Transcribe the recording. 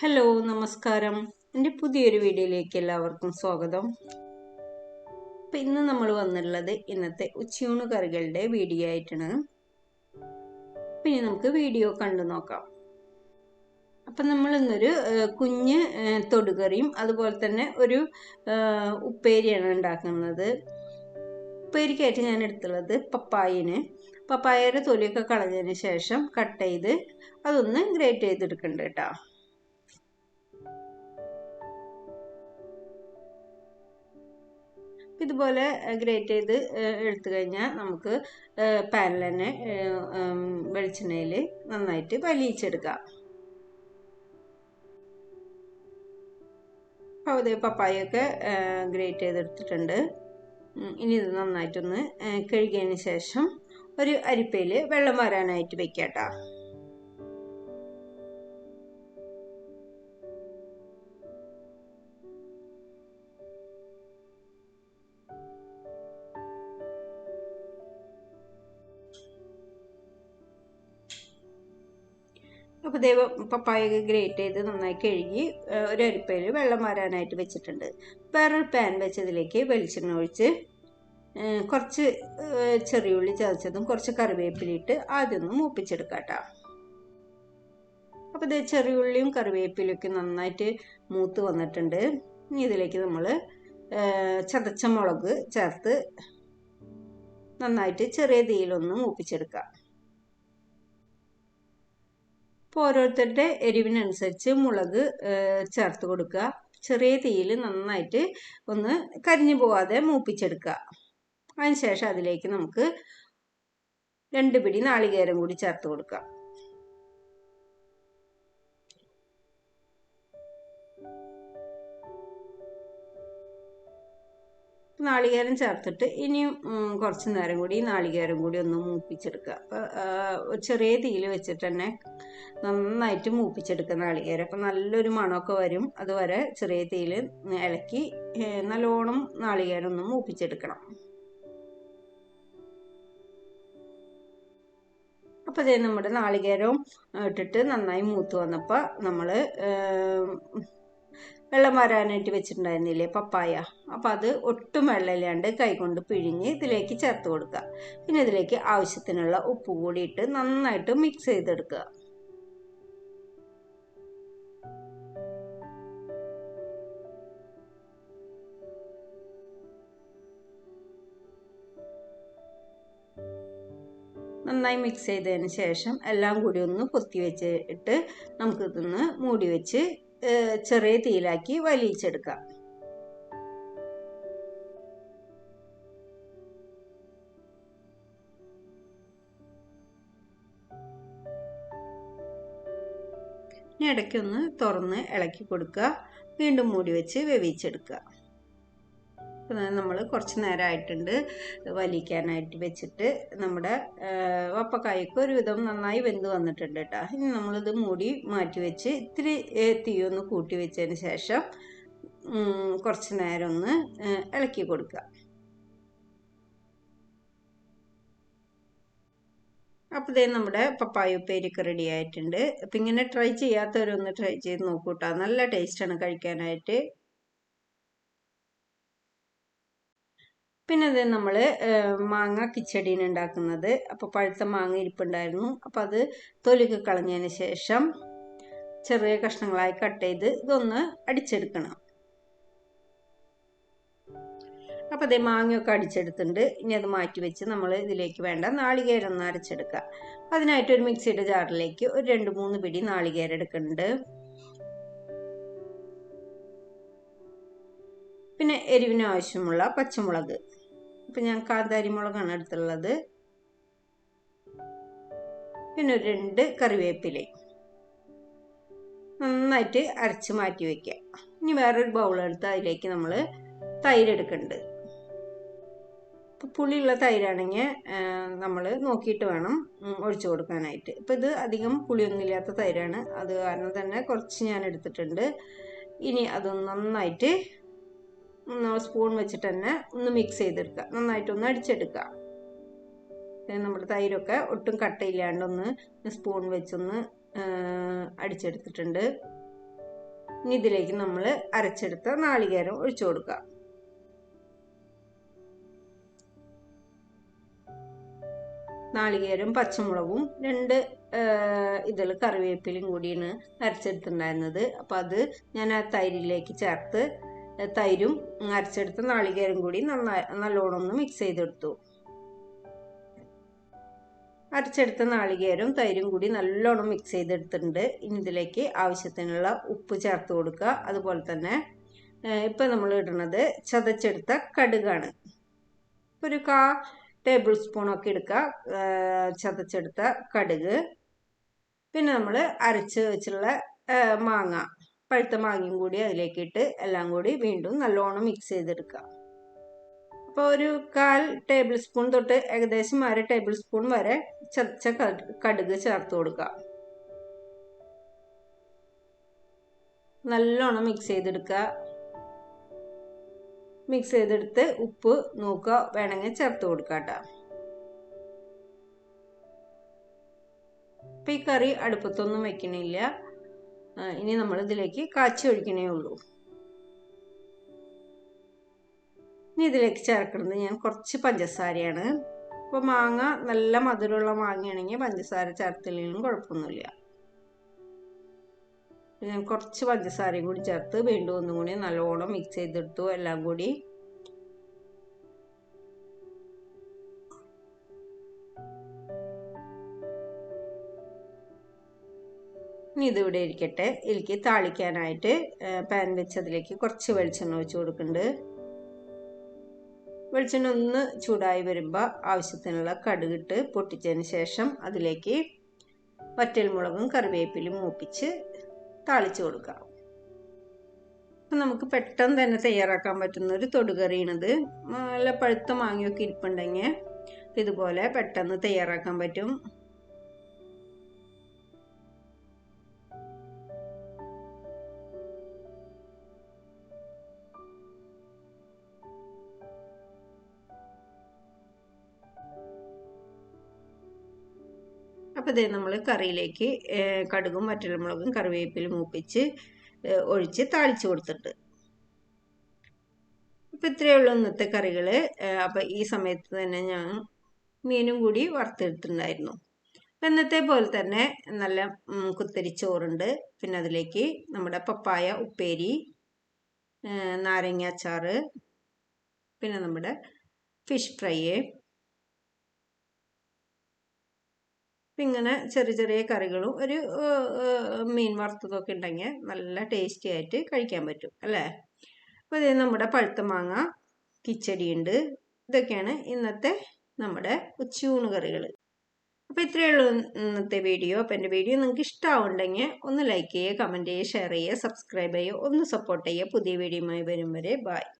Hello നമസ്കാരം. എന്റെ പുതിയൊരു വീഡിയോയിലേക്ക് എല്ലാവർക്കും സ്വാഗതം. അപ്പം ഇന്ന് നമ്മൾ വന്നിട്ടുള്ളത് ഇന്നത്തെ ഉച്ചയൂണ് കറികളുടെ വീഡിയോ ആയിട്ടാണ്. പിന്നെ നമുക്ക് വീഡിയോ കണ്ടു നോക്കാം. അപ്പം നമ്മൾ ഇന്നൊരു കുഞ്ഞ് തൊടുകറിയും അതുപോലെ തന്നെ ഒരു ഉപ്പേരിയാണ് ഉണ്ടാക്കുന്നത്. ഉപ്പേരിക്കായിട്ട് ഞാൻ എടുത്തുള്ളത് പപ്പായിന്. പപ്പായയുടെ തൊലിയൊക്കെ കളഞ്ഞതിന് ശേഷം കട്ട് ചെയ്ത് അതൊന്ന് ഗ്രേറ്റ് ചെയ്തെടുക്കണ്ട കേട്ടോ ഇതുപോലെ ഗ്രേറ്റ് ചെയ്ത് എടുത്തു കഴിഞ്ഞാൽ നമുക്ക് പാനിൽ തന്നെ വെളിച്ചെണ്ണയിൽ നന്നായിട്ട് വലിയിച്ചെടുക്കാം ഇത് പപ്പായൊക്കെ ഗ്രേറ്റ് ചെയ്തെടുത്തിട്ടുണ്ട്. ഇനി ഇത് നന്നായിട്ടൊന്ന് കഴുകിയതിന് ശേഷം ഒരു അരിപ്പയിൽ വെള്ളം വരാനായിട്ട് വെക്കാട്ടോ. അപ്പോൾ ദൈവ പപ്പായൊക്കെ ഗ്രേറ്റ് ചെയ്ത് നന്നായി കഴുകി ഒരു അരിപ്പയിൽ വെള്ളം വരാനായിട്ട് വെച്ചിട്ടുണ്ട്. വേറൊരു പാൻ വെച്ചതിലേക്ക് വെളിച്ചെണ്ണ ഒഴിച്ച് കുറച്ച് ചെറിയ ചെറിയുള്ളി ചതച്ചതും കുറച്ച് കറിവേപ്പിലിട്ട് ആദ്യം ഒന്ന് മൂപ്പിച്ചെടുക്കാം കേട്ടോ അപ്പോൾ ഇത് ചെറിയുള്ളിയും കറിവേപ്പിലൊക്കെ നന്നായിട്ട് മൂത്ത് വന്നിട്ടുണ്ട്. ഇനി ഇതിലേക്ക് നമ്മൾ ചതച്ച മുളക് ചേർത്ത് നന്നായിട്ട് ചെറിയ തീയിലൊന്ന് മൂപ്പിച്ചെടുക്കാം. ഇപ്പോൾ ഓരോരുത്തരുടെ എരിവിനനുസരിച്ച് മുളക് ചേർത്ത് കൊടുക്കുക. ചെറിയ തീയിൽ നന്നായിട്ട് ഒന്ന് കരിഞ്ഞു പോവാതെ മൂപ്പിച്ചെടുക്കുക. അതിനുശേഷം അതിലേക്ക് നമുക്ക് രണ്ട് പിടി നാളികേരം കൂടി ചേർത്ത് കൊടുക്കാം. നാളികേരം ചേർത്തിട്ട് ഇനിയും കുറച്ച് നേരം കൂടി നാളികേരം കൂടി ഒന്ന് മൂപ്പിച്ചെടുക്കുക. അപ്പോൾ ചെറിയ തീയിൽ വെച്ചിട്ട് തന്നെ നന്നായിട്ട് മൂപ്പിച്ചെടുക്കുക നാളികേരം. അപ്പോൾ നല്ലൊരു മണമൊക്കെ വരും. അതുവരെ ചെറിയ തീയിൽ ഇളക്കി നല്ലോണം നാളികേരം ഒന്ന് മൂപ്പിച്ചെടുക്കണം. അപ്പോൾ ഇതേ നമ്മുടെ നാളികേരവും ഇട്ടിട്ട് നന്നായി മൂത്ത് വന്നപ്പോൾ നമ്മൾ വെള്ളം വരാനായിട്ട് വെച്ചിട്ടുണ്ടായിരുന്നില്ലേ പപ്പായ. അപ്പോൾ അത് ഒട്ടും വെള്ളമില്ലാണ്ട് കൈകൊണ്ട് പിഴിഞ്ഞ് ഇതിലേക്ക് ചേർത്ത് കൊടുക്കുക. പിന്നെ ഇതിലേക്ക് ആവശ്യത്തിനുള്ള ഉപ്പ് കൂടിയിട്ട് നന്നായിട്ട് മിക്സ് ചെയ്തെടുക്കുക. നന്നായി മിക്സ് ചെയ്തതിന് ശേഷം എല്ലാം കൂടി ഒന്ന് പൊത്തി വെച്ചിട്ട് നമുക്ക് ഇതൊന്ന് മൂടി വെച്ച് ചെറിയ തീയിലാക്കി വലിയിച്ചെടുക്കാം. ഇനി ഇടയ്ക്കൊന്ന് തുറന്ന് ഇളക്കി കൊടുക്കുക. വീണ്ടും മൂടി വെച്ച് വേവിച്ചെടുക്കുക. നമ്മൾ കുറച്ച് നേരമായിട്ടുണ്ട് വലിക്കാനായിട്ട് വെച്ചിട്ട് നമ്മുടെ വപ്പക്കായ്ക്ക് ഒരുവിധം നന്നായി വെന്ത് വന്നിട്ടുണ്ട് കേട്ടോ. ഇനി നമ്മളിത് മൂടി മാറ്റി വെച്ച് ഇത്തിരി തീയൊന്ന് കൂട്ടി വെച്ചതിന് ശേഷം കുറച്ച് നേരം ഒന്ന് ഇളക്കി കൊടുക്കുക. അപ്പോൾ ഇതേ നമ്മുടെ പപ്പായ ഉപ്പേരിക്ക് റെഡി ആയിട്ടുണ്ട്. അപ്പം ഇങ്ങനെ ട്രൈ ചെയ്യാത്തവരൊന്ന് ട്രൈ ചെയ്ത് നോക്കൂട്ടോ. നല്ല ടേസ്റ്റാണ് കഴിക്കാനായിട്ട്. പിന്നെ അത് നമ്മൾ മാങ്ങ കിച്ചടീന് ഉണ്ടാക്കുന്നത് അപ്പോൾ പഴുത്ത മാങ്ങ ഇരിപ്പുണ്ടായിരുന്നു. അപ്പോൾ അത് തൊലിക്ക് കളഞ്ഞതിന് ശേഷം ചെറിയ കഷ്ണങ്ങളായി കട്ട് ചെയ്ത് ഇതൊന്ന് അടിച്ചെടുക്കണം. അപ്പോൾ അതേ മാങ്ങയൊക്കെ അടിച്ചെടുത്തിട്ടുണ്ട്. ഇനി അത് മാറ്റി വെച്ച് നമ്മൾ ഇതിലേക്ക് വേണ്ട നാളികേരം ഒന്ന് അരച്ചെടുക്കുക അതിനായിട്ട് ഒരു മിക്സിയുടെ ജാറിലേക്ക് ഒരു രണ്ട് മൂന്ന് പിടി നാളികേരം എടുക്കുന്നുണ്ട്. പിന്നെ എരിവിന് ആവശ്യമുള്ള പച്ചമുളക്. ഇപ്പം ഞാൻ കാന്താരി മുളകാണ് എടുത്തുള്ളത്. പിന്നെ ഒരു രണ്ട് കറിവേപ്പില നന്നായിട്ട് അരച്ച് മാറ്റി വയ്ക്കുക ഇനി വേറൊരു ബൗൾ എടുത്ത് അതിലേക്ക് നമ്മൾ തൈര് എടുക്കുന്നുണ്ട് ഇപ്പം പുളിയുള്ള തൈരാണെങ്കിൽ നമ്മൾ നോക്കിയിട്ട് വേണം ഒഴിച്ചു കൊടുക്കാനായിട്ട്. ഇപ്പം ഇത് അധികം പുളിയൊന്നുമില്ലാത്ത തൈരാണ്. അത് കാരണം തന്നെ കുറച്ച് ഞാൻ എടുത്തിട്ടുണ്ട്. ഇനി അതൊന്ന് നന്നായിട്ട് സ്പൂൺ വെച്ചിട്ട് തന്നെ ഒന്ന് മിക്സ് ചെയ്തെടുക്കുക. നന്നായിട്ടൊന്ന് അടിച്ചെടുക്കുക. നമ്മുടെ തൈരൊക്കെ ഒട്ടും കട്ടയില്ലാണ്ടൊന്ന് സ്പൂൺ വെച്ചൊന്ന് അടിച്ചെടുത്തിട്ടുണ്ട്. ഇനി ഇതിലേക്ക് നമ്മൾ അരച്ചെടുത്ത നാളികേരം ഒഴിച്ചു കൊടുക്കുക. നാളികേരം പച്ചമുളകും രണ്ട് ഇതിൽ കറിവേപ്പിലും കൂടിയാണ് അരച്ചെടുത്തിട്ടുണ്ടായിരുന്നത്. അപ്പം അത് ഞാൻ ആ തൈരിലേക്ക് ചേർത്ത് തൈരും അരച്ചെടുത്ത നാളികേരം കൂടി നന്നായി നല്ലോണം ഒന്ന് മിക്സ് ചെയ്തെടുത്തു. അരച്ചെടുത്ത നാളികേരം തൈരും കൂടി നല്ലോണം മിക്സ് ചെയ്തെടുത്തിട്ടുണ്ട്. ഇനി ഇതിലേക്ക് ആവശ്യത്തിനുള്ള ഉപ്പ് ചേർത്ത് കൊടുക്കുക. അതുപോലെ തന്നെ ഇപ്പം നമ്മൾ ഇടുന്നത് ചതച്ചെടുത്ത കടുകാണ്. ഒരു കാ ടേബിൾ സ്പൂണൊക്കെ എടുക്കുക. ചതച്ചെടുത്ത കടുക്. പിന്നെ നമ്മൾ അരച്ച് വെച്ചുള്ള മാങ്ങ. പഴുത്ത മാങ്ങയും കൂടി അതിലേക്ക് ഇട്ട് എല്ലാം കൂടി വീണ്ടും നല്ലോണം മിക്സ് ചെയ്തെടുക്കുക അപ്പോൾ ഒരു കാൽ ടേബിൾ സ്പൂൺ തൊട്ട് ഏകദേശം അര ടേബിൾ സ്പൂൺ വരെ ചതച്ച കടുക് ചേർത്ത് കൊടുക്കുക നല്ലോണം മിക്സ് ചെയ്തെടുക്കുക മിക്സ് ചെയ്തെടുത്ത് ഉപ്പ് നോക്കുക വേണമെങ്കിൽ ചേർത്ത് കൊടുക്കുക കേട്ടോ അപ്പം ഈ കറി അടുപ്പത്തൊന്നും വെക്കണില്ല. ഇനി നമ്മൾ ഇതിലേക്ക് കാച്ചി ഒഴിക്കണേ ഉള്ളൂ. ഇനി ഇതിലേക്ക് ചേർക്കുന്നത് ഞാൻ കുറച്ച് പഞ്ചസാരയാണ്. അപ്പോൾ മാങ്ങ നല്ല മധുരമുള്ള മാങ്ങയാണെങ്കിൽ പഞ്ചസാര ചേർത്തില്ലെങ്കിലും കുഴപ്പമൊന്നുമില്ല. ഞാൻ കുറച്ച് പഞ്ചസാരയും കൂടി ചേർത്ത് വീണ്ടും ഒന്നും കൂടി നല്ലോണം മിക്സ് ചെയ്തെടുത്തു. എല്ലാം കൂടി ഇനി ഇതിവിടെ ഇരിക്കട്ടെ. എനിക്ക് താളിക്കാനായിട്ട് പാൻ വെച്ചതിലേക്ക് കുറച്ച് വെളിച്ചെണ്ണ ഒഴിച്ച് കൊടുക്കുന്നുണ്ട്. വെളിച്ചെണ്ണ ഒന്ന് ചൂടായി വരുമ്പോൾ ആവശ്യത്തിനുള്ള കടുകിട്ട് പൊട്ടിച്ചതിന് ശേഷം അതിലേക്ക് വറ്റൽമുളകും കറിവേപ്പിലും മൂപ്പിച്ച് താളിച്ചു കൊടുക്കാം. അപ്പം നമുക്ക് പെട്ടെന്ന് തന്നെ തയ്യാറാക്കാൻ പറ്റുന്ന ഒരു തൊടുകറിയാണിത്. നല്ല പഴുത്ത മാങ്ങയൊക്കെ ഇരിപ്പുണ്ടെങ്കിൽ ഇതുപോലെ പെട്ടെന്ന് തയ്യാറാക്കാൻ പറ്റും. അപ്പോൾ ഇതേ നമ്മൾ കറിയിലേക്ക് കടുകും വറ്റൽമുളകും കറിവേപ്പിലും മൂപ്പിച്ച് ഒഴിച്ച് താളിച്ച് കൊടുത്തിട്ട്. ഇപ്പം ഇത്രയേ ഉള്ളൂ ഇന്നത്തെ കറികൾ അപ്പം ഈ സമയത്ത് തന്നെ ഞാൻ മീനും കൂടി വറുത്തെടുത്തിട്ടുണ്ടായിരുന്നു. അപ്പം ഇന്നത്തെ പോലെ തന്നെ നല്ല കുത്തരി ചോറുണ്ട് പിന്നെ അതിലേക്ക് നമ്മുടെ പപ്പായ ഉപ്പേരി നാരങ്ങ അച്ചാറ് പിന്നെ നമ്മുടെ ഫിഷ് ഫ്രൈ ഇങ്ങനെ ചെറിയ ചെറിയ കറികളും ഒരു മീൻ വറുത്തതൊക്കെ ഉണ്ടെങ്കിൽ നല്ല ടേസ്റ്റി ആയിട്ട് കഴിക്കാൻ പറ്റും അല്ലേ? അപ്പോൾ ഇത് നമ്മുടെ പഴുത്ത മാങ്ങ കിച്ചടി ഉണ്ട് ഇതൊക്കെയാണ് ഇന്നത്തെ നമ്മുടെ ഉച്ചയൂണ് കറികൾ അപ്പോൾ ഇത്രയേ ഉള്ളൂ ഇന്നത്തെ വീഡിയോ. അപ്പോൾ എന്റെ വീഡിയോ നിങ്ങൾക്ക് ഇഷ്ടമാവുണ്ടെങ്കിൽ ഒന്ന് ലൈക്ക് ചെയ്യുക കമന്റ് ചെയ്യുക ഷെയർ ചെയ്യുക സബ്സ്ക്രൈബ് ചെയ്യുക ഒന്ന് സപ്പോർട്ട് ചെയ്യുക. പുതിയ വീഡിയോയുമായി വരും വരെ. ബായ്